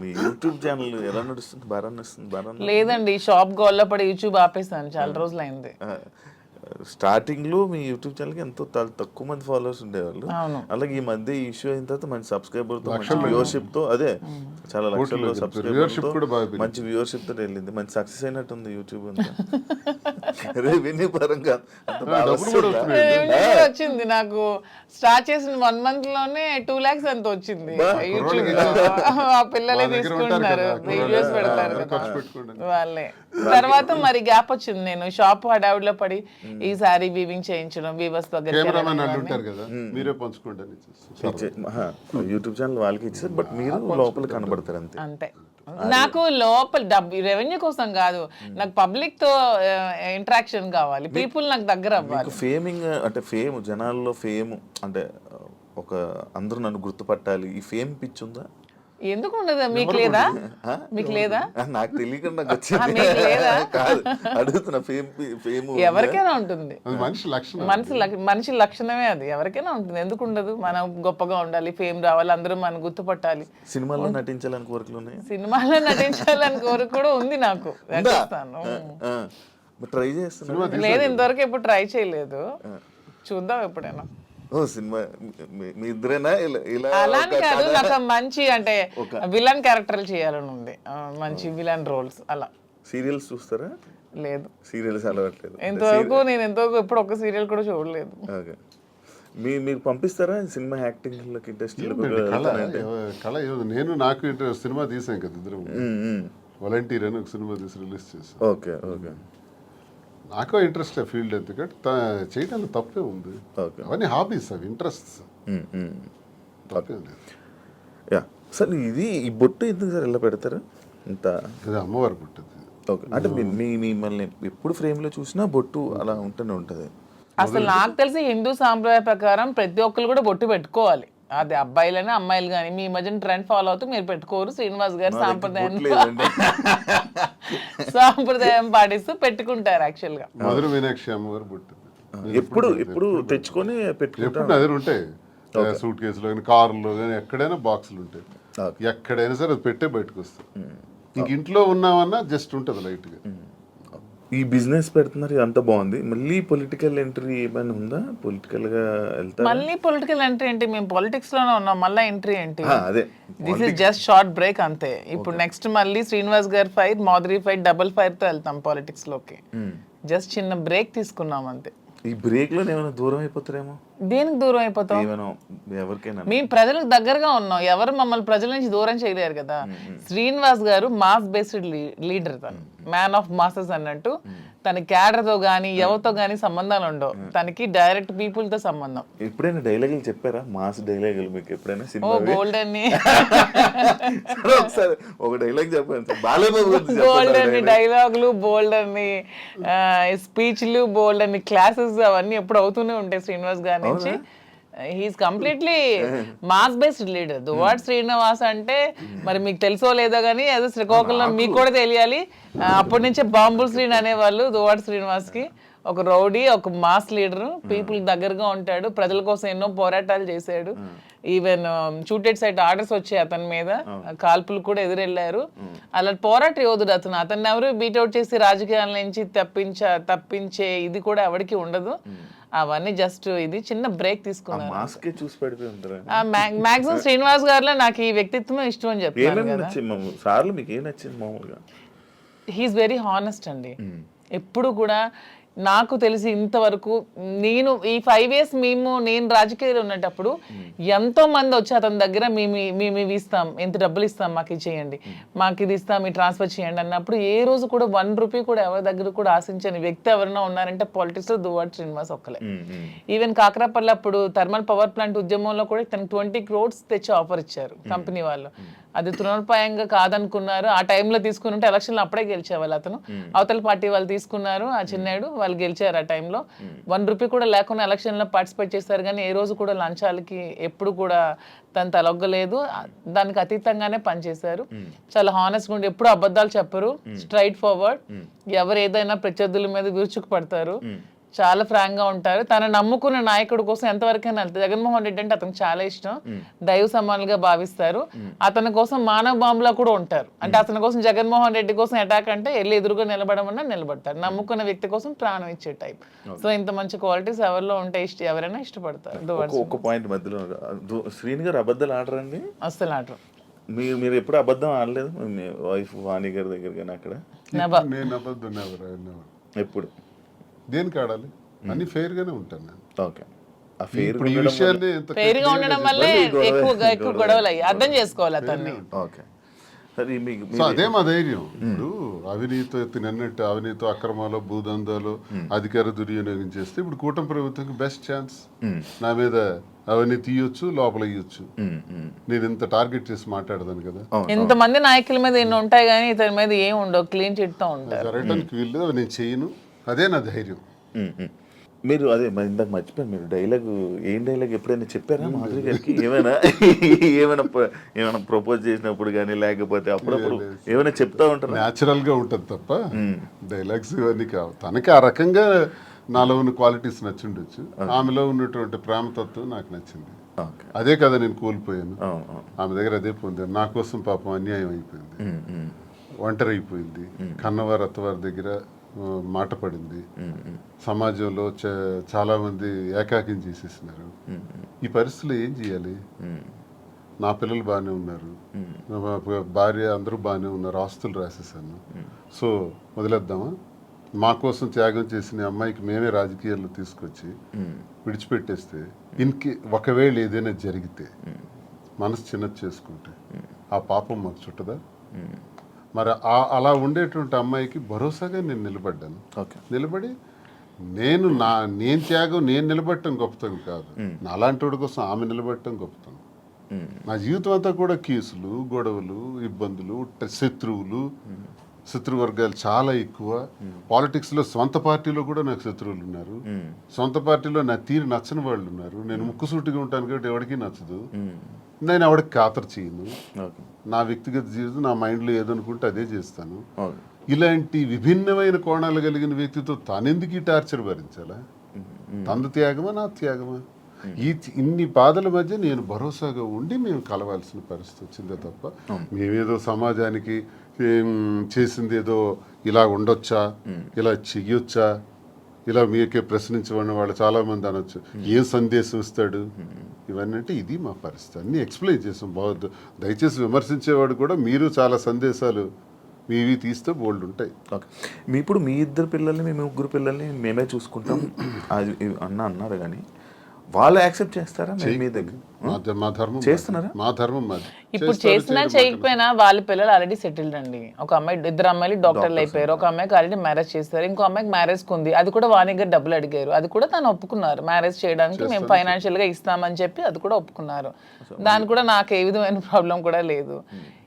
మీ YouTube channel ఎలా నడుస్తుంది? బాగా నడుస్తుంది బాగా లేదండి షాప్ గోల్లో పడి యూట్యూబ్ ఆపేసాను చాలా రోజులు అయింది స్టార్టింగ్లో మీ యూట్యూబ్ ఛానల్కి ఎంతో త- తక్కువ మంది ఫాలోవర్స్ ఉండేవాళ్ళు. అలాగే ఈ మధ్య ఈ ఇష్యూ అయిన తర్వాత మంచి సబ్స్క్రైబర్తో మంచి వ్యూవర్షిప్తో అదే చాలా లక్షల్లో Viewership సబ్స్క్రైబర్ కూడా బాగా పెరిగింది. మంచి వ్యూవర్షిప్తో వెళ్ళింది. మంచి సక్సెస్ అయినట్టుంది యూట్యూబ్ అంతా. రెవెన్యూ పరంగా అంత వచ్చింది నాకు. స్టార్ట్ చేసిన వన్ మంత్లోనే టూ లాక్స్ ఎంత వచ్చింది. యూట్యూబ్ పిల్లలే తీసుకుంటున్నారు. వీడియోస్ పెడతారు. వాళ్ళే. తర్వాత మరి గ్యాప్ వచ్చింది. నేను షాప్ హడావుడిలో పడి ఈ సారీ వీవింగ్ చేయించడం వీవర్స్ దగ్గర కెమెరామెన్ వాళ్ళు ఉంటారు కదా మీరే పంచుకోండి యూట్యూబ్ ఛానల్ వాళ్ళకి ఇచ్చారు బట్ మీరు లోపల కనబడతారు అంతే. అంతే. నాకు లోపల డబ్బు రెవెన్యూ కోసం కాదు నాకు పబ్లిక్తో ఇంటరాక్షన్ కావాలి. పీపుల్ నాకు దగ్గర అవ్వాలి. మీకు ఫేమింగ్ అంటే ఫేమ్ జనాల్లో ఫేమ్ అంటే ఒక అందరూ నన్ను గుర్తుపట్టాలి ఈ ఫేమ్ పిచ్ ఉందా? ఎందుకు ఉండదు మీకు లేదా? మీకు లేదా? నాకు తెలియకుండా నాకు ఆ, వచ్చింది. మీకు లేదా? కాదు అడుగుతున్నా ఫేమ్ ఫేమ్ ఎవరికైనా ఉంటుంది. అది మనిషి లక్షణం. మనిషి మనిషి లక్షణమే అది. ఎవరికైనా ఉంటుంది. ఎందుకు ఉండదు మనం గొప్పగా ఉండాలి ఫేమ్ రావాలి అందరూ మనం గుర్తుపట్టాలి. సినిమాల్లో నటించాలని కోరికలు ఉన్నాయి? సినిమాలో నటించాలని కోరిక కూడా ఉంది నాకు. ట్రై చేస్తున్నా లేదు ఇంతవరకు ఎప్పుడు ట్రై చేయలేదు. చూద్దాం ఎప్పుడైనా. ఓ సినిమా మీ- మీ ఇద్దరేనా? ఇలా ఇలా అలా అని ఒక కాదు నాకు మంచి అంటే విలన్ క్యారెక్టర్లు చేయాలని ఉంది. మంచి విలన్ రోల్స్ అలా. సీరియల్స్ చూస్తారా? లేదు. సీరియల్స్ అలవాట్లేదు. ఇంతవరకు నేను ఎంతవరకు ఎప్పుడు ఒక సీరియల్ కూడా చూడలేదు. ఓకే. మీ మీకు పంపిస్తారా? సినిమా యాక్టింగ్లోకి ఇంట్రెస్ట్ కళ నేను నాకు ఇంటర్ సినిమా తీసాం కదా ఇద్దరం. వాలంటీర్ అని ఒక సినిమా తీసి రిలీజ్ చేసాం ఓకే ఓకే. నాకు ఇంట్రెస్ట్ ఫీల్డ్ ఎందుకంటే చేయడంలో తప్పే ఉంది. ఓకే అవన్నీ హాబీస్ అవి ఇంట్రెస్ట్ తప్పే లేదు యా సార్ ఇది ఈ బొట్టు ఎందుకు సార్ ఇలా పెడతారు? ఇంత ఇది అమ్మవారు పుట్టింది ఓకే అంటే మీ- మీ మిమ్మల్ని ఎప్పుడు ఫ్రేమ్లో చూసినా బొట్టు అలా ఉంటూనే ఉంటది. అసలు నాకు తెలిసి హిందూ సాంప్రదాయ ప్రకారం ప్రతి ఒక్కరు కూడా బొట్టు పెట్టుకోవాలి. అది అబ్బాయిలైనా అమ్మాయిలు కానీ మీ మధ్యన ట్రెండ్ ఫాలో అవుతూ మీరు పెట్టుకోరు. శ్రీనివాస్ గారు సాంప్రదాయం సాంప్రదాయం పాటిస్తూ పెట్టుకుంటారు యాక్చువల్గా. మధుర మీనాక్షి అమ్మవారు పుట్టింది ఎప్పుడు ఎప్పుడు తెచ్చుకొని పెట్టుకుంటా ఎప్పుడు నా దగ్గర ఉంటాయి. సూట్ కేసులో కానీ కారులో కానీ ఎక్కడైనా బాక్సులు ఉంటాయి. ఎక్కడైనా సరే అది పెట్టే బయటకు వస్తాయి. ఇంక ఇంట్లో ఉన్నామన్నా జస్ట్ ఉంటుంది లైట్గా ఈ బిజినెస్ పెడుతున్నారు ఇదంతా బాగుంది. మళ్ళీ పొలిటికల్ ఎంట్రీ ఏమైనా ఉందా? పొలిటికల్గా వెళ్తారా? మళ్ళీ పొలిటికల్ ఎంట్రీ ఏంటి? మేము పాలిటిక్స్లోనే ఉన్నాం మళ్ళీ ఎంట్రీ ఏంటి? అదే. This is just short break అంతే. ఇప్పుడు నెక్స్ట్ మళ్ళీ శ్రీనివాస్ గారి ఫైర్ మాధురి ఫైర్ డబుల్ ఫైర్తో వెళ్తాం పాలిటిక్స్లోకి. జస్ట్ చిన్న బ్రేక్ తీసుకున్నాం అంతే. ఈ బ్రేక్లో ఏమైనా దూరం అయిపోతారేమో? దేనికి దూరం అయిపోతాం? ఏమైనా ఎవరికైనా? మేము ప్రజలకు దగ్గరగా ఉన్నాం. ఎవరు మమ్మల్ని ప్రజల నుంచి దూరం చేయలేరు కదా. శ్రీనివాస్ గారు మాస్ బేస్డ్ లీడర్ తను. మ్యాన్ ఆఫ్ మాసెస్ అన్నట్టు. తన క్యాడర్తో గానీ ఎవరితో గానీ సంబంధాలు ఉండవు. తనకి డైరెక్ట్ పీపుల్తో సంబంధం. ఎప్పుడైనా డైలాగులు చెప్పారా? మాస్ డైలాగులు మీకు ఎప్పుడైనా సినిమా గోల్డ్ అని ఒకసారి ఒక డైలాగ్ చెప్పండి చెప్పండి అని డైలాగులు బోల్డ్ అని స్పీచ్లు బోల్డ్ అని క్లాసెస్ అవన్నీ ఎప్పుడు అవుతూనే ఉంటాయి శ్రీనివాస్ గారి నుంచి. He's completely mass based leader Duvvada Srinivas అంటే మరి మీకు తెలుసో లేదో కానీ అదే శ్రీకాకుళం మీకు కూడా తెలియాలి. అప్పటి నుంచే బాంబుల్ శ్రీని అనేవాళ్ళు దువాడ్ శ్రీనివాస్కి ఒక రౌడీ ఒక మాస్ లీడర్. పీపుల్ దగ్గరగా ఉంటాడు. ప్రజల కోసం ఎన్నో పోరాటాలు చేశాడు. ఈవెన్ షూటెడ్ సైట్ ఆర్డర్స్ వచ్చాయి అతని మీద. కాల్పులు కూడా ఎదురెళ్ళారు అలా పోరాట యోధుడు అతను. అతన్ని ఎవరు బీట్అవుట్ చేసి రాజకీయాల నుంచి తప్పించ తప్పించే ఇది కూడా ఎవరికి ఉండదు. అవన్నీ జస్ట్ ఇది చిన్న బ్రేక్ తీసుకున్నారు. మాస్క్ చూసి మాక్సిమం శ్రీనివాస్ గారిలో నాకు ఈ వ్యక్తిత్వం ఇష్టం అని చెప్తాను మామూలు? సార్లు మీకు ఏం నచ్చింది మామూలుగా? హీఈస్ వెరీ హానెస్ట్ అండి. ఎప్పుడు కూడా నాకు తెలిసి ఇంతవరకు నేను ఈ ఫైవ్ ఇయర్స్ మేము నేను రాజకీయాలు ఉన్నటప్పుడు ఎంతో మంది వచ్చి అతని దగ్గర మేము మేము ఇవి ఇస్తాం ఎంత డబ్బులు ఇస్తాం మాకు ఇది చేయండి మాకు ఇది ఇస్తాం ఈ ట్రాన్స్ఫర్ చేయండి అన్నప్పుడు ఏ రోజు కూడా వన్ రూపీ కూడా ఎవరి దగ్గర కూడా ఆశించని వ్యక్తి ఎవరైనా ఉన్నారంటే పాలిటిక్స్లో దువ్వాడు శ్రీనివాస్ ఒక్కలే. ఈవెన్ కాకరాపల్లి అప్పుడు థర్మల్ పవర్ ప్లాంట్ ఉద్యమంలో కూడా తనకు ట్వంటీ క్రోడ్స్ తెచ్చి ఆఫర్ ఇచ్చారు కంపెనీ వాళ్ళు. అది తృణోపాయంగా కాదనుకున్నారు. ఆ టైంలో తీసుకుని ఉంటే ఎలక్షన్లో అప్పుడే గెలిచేవాళ్ళు అతను. అవతల పార్టీ వాళ్ళు తీసుకున్నారు ఆ చిన్నాడు వాళ్ళు గెలిచారు ఆ టైంలో. వన్ రూపీ కూడా లేకుండా ఎలక్షన్లో పార్టిసిపేట్ చేస్తారు కానీ ఏ రోజు కూడా లంచాలకి ఎప్పుడు కూడా తను తలొగ్గలేదు. దానికి అతీతంగానే పనిచేశారు. చాలా హానెస్ట్గా ఉండి ఎప్పుడు అబద్ధాలు చెప్పరు. స్ట్రైట్ ఫార్వర్డ్ ఎవరు ఏదైనా ప్రత్యర్థుల మీద విరుచుకు పడతారు చాలా ఫ్రాంక్గా ఉంటారు. తన నమ్ముకున్న నాయకుడి కోసం ఎంతవరకైనా వెళ్తారు జగన్మోహన్ రెడ్డి అంటే అతనికి చాలా ఇష్టం. దైవ సమానులుగా భావిస్తారు. అతని కోసం మానవ బాంబులా కూడా ఉంటారు. అంటే అతని కోసం జగన్మోహన్ రెడ్డి కోసం అటాక్ అంటే వెళ్ళి ఎదురుగా నిలబడమన్నా నిలబడతారు. నమ్ముకున్న వ్యక్తి కోసం ప్రాణం ఇచ్చే టైప్ సో ఇంత మంచి క్వాలిటీస్ ఎవరిలో ఉంటే ఇష్ట ఎవరైనా ఇష్టపడతారు. ఒక పాయింట్ మధ్యలో శ్రీని గారు అబద్ధాలు ఆడరండి? అస్సలు ఆటం మీరు మీరు ఎప్పుడు అబద్ధం ఆడలేదు? మీ వైఫ్ వాణి గారి దగ్గర కానీ అక్కడ నేను అబద్ధం ఎప్పుడు? దేనికి ఆడాలి? అన్ని ఫెయిర్ గానే ఉంటాను నేను. ఓకే. ఆ ఫేర్ ఇప్పుడు ఈ విషయాన్ని ఎంత పేరుగా ఉండడం వల్లే ఎక్కువ ఎక్కువ గొడవలు అయ్యి అర్థం చేసుకోవాలి అతన్ని. ఓకే. సరే మీకు సో అదే మా ధైర్యం. ఇప్పుడు అవినీతి తినన్నట్టు అవినీతి అక్రమాలు భూదందాలు అధికార దుర్వినియోగం చేస్తే ఇప్పుడు కూటమి ప్రభుత్వంకి బెస్ట్ ఛాన్స్ నా మీద అవినీతి తీయొచ్చు లోపల ఇయ్యొచ్చు. నేను ఇంత టార్గెట్ చేసి మాట్లాడదాను కదా. ఇంతమంది నాయకుల మీద ఎన్ని ఉంటాయి కానీ ఇతని మీద ఏం ఉండవు. క్లీన్ చిట్తో జరగటానికి వీళ్ళు నేను చేయను. అదే నా ధైర్యం. మీరు అదే మరి ఇందాక మర్చిపోయాను మీరు డైలాగ్ ఏం డైలాగ్ ఎప్పుడైనా చెప్పారా మాధురి గారికి? ఏమైనా? ఏమైనా ఏమైనా ప్రపోజ్ చేసినప్పుడు కానీ లేకపోతే అప్పుడప్పుడు ఏమైనా చెప్తా ఉంటారా? న్యాచురల్గా ఉంటుంది తప్ప డైలాగ్స్ ఇవన్నీ కావు. తనకి ఆ రకంగా నాలో ఉన్న క్వాలిటీస్ నచ్చుండొచ్చు. ఆమెలో ఉన్నటువంటి ప్రేమతత్వం నాకు నచ్చింది. అదే కదా నేను కోల్పోయాను. ఆమె దగ్గర అదే పొందాను. నా కోసం పాపం అన్యాయం అయిపోయింది. ఒంటరి అయిపోయింది. కన్నవారి అత్తవారి దగ్గర మాట పడింది. సమాజంలో చాలా మంది ఏకాకిం చేసేసినారు. ఈ పరిస్థితుల్లో ఏం చేయాలి? నా పిల్లలు బాగానే ఉన్నారు. భార్య అందరూ బాగానే ఉన్నారు. ఆస్తులు రాసేసాను. సో వదిలేద్దామా? మా కోసం త్యాగం చేసిన అమ్మాయికి మేమే రాజకీయాల్లో తీసుకొచ్చి విడిచిపెట్టేస్తే ఇన్కి ఒకవేళ ఏదైనా జరిగితే మనసు చిన్నది చేసుకుంటే ఆ పాపం మాకు చుట్టదా. మరి అలా ఉండేటువంటి అమ్మాయికి భరోసాగా నేను నిలబడ్డాను. ఓకే. నిలబడి నేను నా నేను త్యాగం నేను నిలబడటం గొప్పతనం కాదు. నా అలాంటి వాడి కోసం ఆమె నిలబడటం గొప్పతనం. నా జీవితం అంతా కూడా కేసులు గొడవలు ఇబ్బందులు శత్రువులు శత్రువర్గాలు చాలా ఎక్కువ. పాలిటిక్స్లో సొంత పార్టీలో కూడా నాకు శత్రువులు ఉన్నారు. సొంత పార్టీలో నా తీరు నచ్చని వాళ్ళు ఉన్నారు. నేను ముక్కుసూటిగా ఉంటాను కాబట్టి ఎవరికీ నచ్చదు. నేను ఎవరికి ఖాతరు చేయను. నా వ్యక్తిగత జీవితం నా మైండ్లో ఏదనుకుంటే అదే చేస్తాను. ఇలాంటి విభిన్నమైన కోణాలు కలిగిన వ్యక్తితో తానెందుకు ఈ టార్చర్ భరించాలా? తంద త్యాగమా నా త్యాగమా? ఈ ఇన్ని బాధల మధ్య నేను భరోసాగా ఉండి మేము కలవాల్సిన పరిస్థితి వచ్చిందే తప్ప మేమేదో సమాజానికి చేసింది ఏదో ఇలా ఉండొచ్చా? ఇలా చెయ్యొచ్చా? ఇలా మీకే ప్రశ్నించబడిన వాళ్ళు చాలా మంది అనొచ్చు. ఏం సందేశం ఇస్తాడు? ఇవన్నీ అంటే ఇది మా పరిస్థితి. అన్ని ఎక్స్ప్లెయిన్ చేసాం బాగుంది దయచేసి విమర్శించేవాడు కూడా మీరు చాలా సందేశాలు మీవి తీస్తే బోల్డ్ ఉంటాయి. ఓకే. మీ ఇప్పుడు మీ ఇద్దరు పిల్లల్ని మీ ముగ్గురు పిల్లల్ని మేమే చూసుకుంటాం. అది అన్న అన్నారు కానీ వాళ్ళు యాక్సెప్ట్ చేస్తారా? మీ- దగ్గర? మా ధర్మం. చేస్తున్నారా? మా ధర్మం మాది ఇప్పుడు చేసినా చేయకపోయినా వాళ్ళ పిల్లలు ఆల్రెడీ సెటిల్డ్ అండి. ఒక అమ్మాయి ఇద్దరు అమ్మాయిలు డాక్టర్లు అయిపోయారు. ఒక అమ్మాయికి ఆల్రెడీ మ్యారేజ్ చేస్తారు. ఇంకో అమ్మాయికి మ్యారేజ్ ఉంది. అది కూడా వాణి గారు డబ్బులు అడిగారు. అది కూడా తను ఒప్పుకున్నారు. మ్యారేజ్ చేయడానికి మేము ఫైనాన్షియల్గా ఇస్తామని చెప్పి అది కూడా ఒప్పుకున్నారు. దాని కూడా నాకు ఏ విధమైన ప్రాబ్లం కూడా లేదు.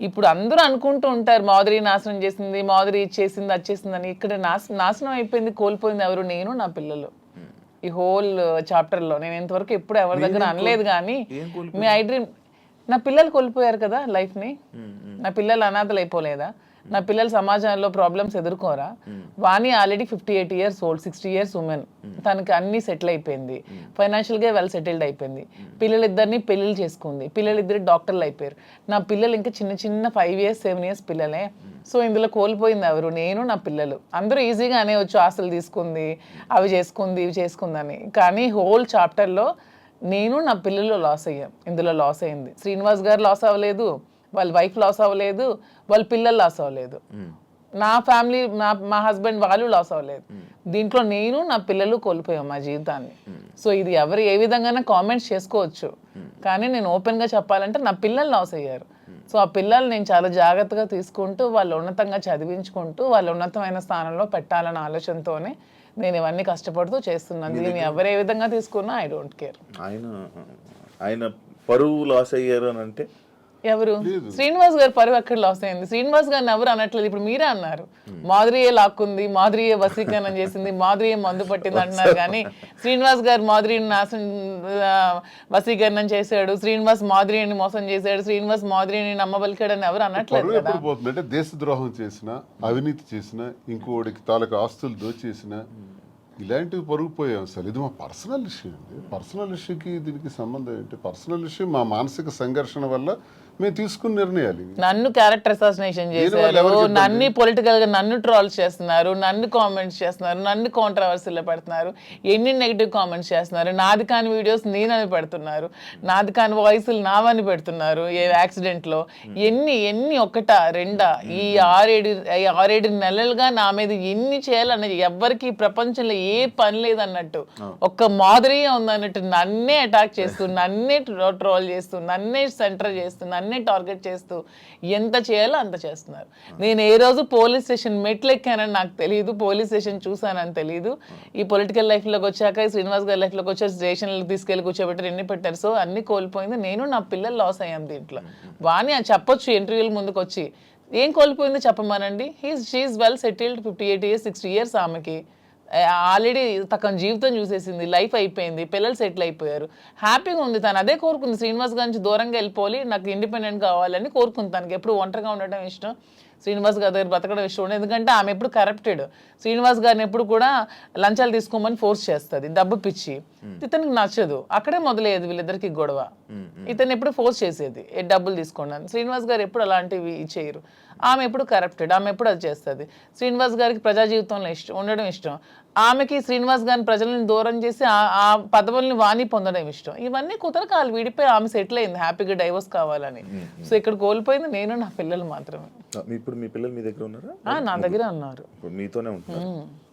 ఇప్పుడు అందరూ అనుకుంటూ ఉంటారు మాధురి నాశనం చేసింది మాధురి ఇచ్చేసింది వచ్చేసింది అని. ఇక్కడ నాశ నాశనం అయిపోయింది కోల్పోయింది ఎవరు? నేను నా పిల్లలు. ఈ హోల్ చాప్టర్లో నేను ఇంతవరకు ఎప్పుడు ఎవరి దగ్గర అనలేదు కానీ మీ ఐ డ్రీమ్ నా పిల్లలు కోల్పోయారు కదా లైఫ్ని నా పిల్లలు అనాథలు అయిపోలేదా నా పిల్లలు సమాజంలో problems ఎదుర్కోరా? Vani already fifty eight years old sixty years women తనకి అన్ని సెటిల్ అయిపోయింది. ఫైనాన్షియల్గా వెల్ సెటిల్డ్ అయిపోయింది. పిల్లలిద్దరిని పెళ్ళిళ్ళు చేసుకుంది. పిల్లలిద్దరు డాక్టర్లు అయిపోయారు. నా పిల్లలు ఇంకా చిన్న చిన్న ఫైవ్ ఇయర్స్ సెవెన్ ఇయర్స్ పిల్లలే. సో ఇందులో కోల్పోయింది ఎవరు? నేను నా పిల్లలు. అందరూ ఈజీగా అనేవచ్చు ఆస్తులు తీసుకుంది అవి చేసుకుంది ఇవి చేసుకుందని. కానీ హోల్ చాప్టర్లో నేను నా పిల్లలు లాస్ అయ్యాం. ఇందులో లాస్ అయింది. శ్రీనివాస్ గారు లాస్ అవ్వలేదు. వాళ్ళ వైఫ్ లాస్ అవ్వలేదు వాళ్ళ పిల్లలు లాస్ అవ్వలేదు. నా ఫ్యామిలీ నా మా హస్బెండ్ వాళ్ళు లాస్ అవ్వలేదు. దీంట్లో నేను నా పిల్లలు కోల్పోయాం మా జీవితాన్ని. సో ఇది ఎవరు ఏ విధంగానే కామెంట్స్ చేసుకోవచ్చు. కానీ నేను ఓపెన్గా చెప్పాలంటే నా పిల్లలు లాస్ అయ్యారు. సో ఆ పిల్లలు నేను చాలా జాగ్రత్తగా తీసుకుంటూ వాళ్ళు ఉన్నతంగా చదివించుకుంటూ వాళ్ళు ఉన్నతమైన స్థానంలో పెట్టాలన్న ఆలోచనతోనే నేను ఇవన్నీ కష్టపడుతూ చేస్తున్నాను. దీన్ని ఎవరు ఏ విధంగా తీసుకున్నా ఐ డోంట్ కేర్ ఆయన ఆయన పరువు లాస్ అయ్యారు అని అంటే ఎవరు? శ్రీనివాస్ గారు పరువు ఎక్కడ లాస్ అయింది? శ్రీనివాస్ గారిని ఎవరు అనట్లేదు? ఇప్పుడు మీరే అన్నారు. మాధురియే లాక్కుంది మాధురియే వసీకరణం చేసింది మాధురియే మందు పట్టింది అంటున్నారు కానీ శ్రీనివాస్ గారు మాధురిని నాశనం వసీకరణం చేశాడు శ్రీనివాస్ మాధురిని మోసం చేశాడు శ్రీనివాస్ మాధురిని నమ్మబలికాడని ఎవరు అనట్లేదు అంటే దేశద్రోహం చేసిన అవినీతి చేసిన ఇంకోడికి తాలూకు ఆస్తులు దోచేసిన ఇలాంటివి పొరుగుపోయాం అసలు. ఇది మా పర్సనల్ ఇష్యూ అండి. పర్సనల్ ఇష్యూకి దీనికి సంబంధం ఏంటి? పర్సనల్ ఇష్యూ మా మానసిక సంఘర్షణ వల్ల మేము తీసుకున్న నిర్ణయాలు. నన్ను క్యారెక్టర్ అసాసినేషన్ చేశారు? నన్ను పొలిటికల్గా నన్ను ట్రాల్స్ చేస్తున్నారు నన్ను కామెంట్స్ చేస్తున్నారు నన్ను కాంట్రవర్సీలో పెడుతున్నారు ఎన్ని నెగిటివ్ కామెంట్స్ చేస్తున్నారు నాది కాని వీడియోస్ నేనని పెడుతున్నారు నాది కాని వాయిస్లు నావని పెడుతున్నారు ఏ యాక్సిడెంట్లో ఎన్ని ఎన్ని ఒకటా రెండా ఈ ఆరేడు ఈ ఆరేడు నెలలుగా నా మీద ఎన్ని చేయాలన్నది ఎవ్వరికి ఈ ప్రపంచంలో ఏ పని లేదన్నట్టు ఒక్క మాదిరిగా ఉందన్నట్టు నన్నే అటాక్ చేస్తూ నన్నే ట్రోల్ చేస్తూ నన్నే సెంటర్ చేస్తూ నన్నే టార్గెట్ చేస్తూ ఎంత చేయాలో అంత చేస్తున్నారు. నేను ఏ రోజు పోలీస్ స్టేషన్ మెట్లు ఎక్కానని నాకు తెలియదు పోలీస్ స్టేషన్ చూసానని తెలియదు ఈ పొలిటికల్ లైఫ్లోకి వచ్చాక శ్రీనివాస్ గారి లైఫ్లోకి వచ్చాక స్టేషన్లకు తీసుకెళ్ళి కూర్చోబెట్టారు ఎన్ని పెట్టారు? సో అన్ని కోల్పోయింది. నేను నా పిల్లలు లాస్ అయ్యాం దీంట్లో. వాణి అని చెప్పొచ్చు ఇంటర్వ్యూల ముందుకు వచ్చి ఏం కోల్పోయిందో చెప్పమనండి? He's she well settled fifty eight years sixty years ఆమెకి. ఆల్రెడీ తన జీవితం చూసేసింది లైఫ్ అయిపోయింది పిల్లలు సెటిల్ అయిపోయారు. హ్యాపీగా ఉంది తను. అదే కోరుకుంది శ్రీనివాస్ గారి నుంచి దూరంగా వెళ్ళిపోవాలి నాకు ఇండిపెండెంట్ కావాలని కోరుకుంది తనకి. ఎప్పుడు ఒంటరిగా ఉండటం ఇష్టం. శ్రీనివాస్ గారి దగ్గర బతకడం ఇష్టం ఎందుకంటే ఆమె ఎప్పుడు కరప్టెడ్ శ్రీనివాస్ గారిని ఎప్పుడు కూడా లంచాలు తీసుకోమని ఫోర్స్ చేస్తుంది. డబ్బు పిచ్చి. ఇతనికి నచ్చదు. అక్కడే మొదలయ్యేది వీళ్ళిద్దరికి గొడవ. ఇతను ఎప్పుడు ఫోర్స్ చేసేది. డబ్బులు తీసుకోండి అని. శ్రీనివాస్ గారు ఎప్పుడు అలాంటివి చేయరు ఆమె ఎప్పుడు కరప్టెడ్ ఆమె ఎప్పుడు అది చేస్తుంది. శ్రీనివాస్ గారికి ప్రజా జీవితంలో ఇష్టం ఉండడం ఇష్టం. ఆమెకి శ్రీనివాస్ గారిని ప్రజలను దూరం చేసి ఆ- పదవుల్ని వాణి పొందడం ఇష్టం. ఇవన్నీ కుదరక వాళ్ళు విడిపోయి ఆమె సెటిల్ అయింది. హ్యాపీగా డైవర్స్ కావాలని. సో ఇక్కడ కోల్పోయింది నేను నా పిల్లలు మాత్రమే. ఇప్పుడు మీ పిల్లలు మీ దగ్గర ఉన్నారా? నా దగ్గర ఉన్నారు. మీతోనే ఉంటున్నారు.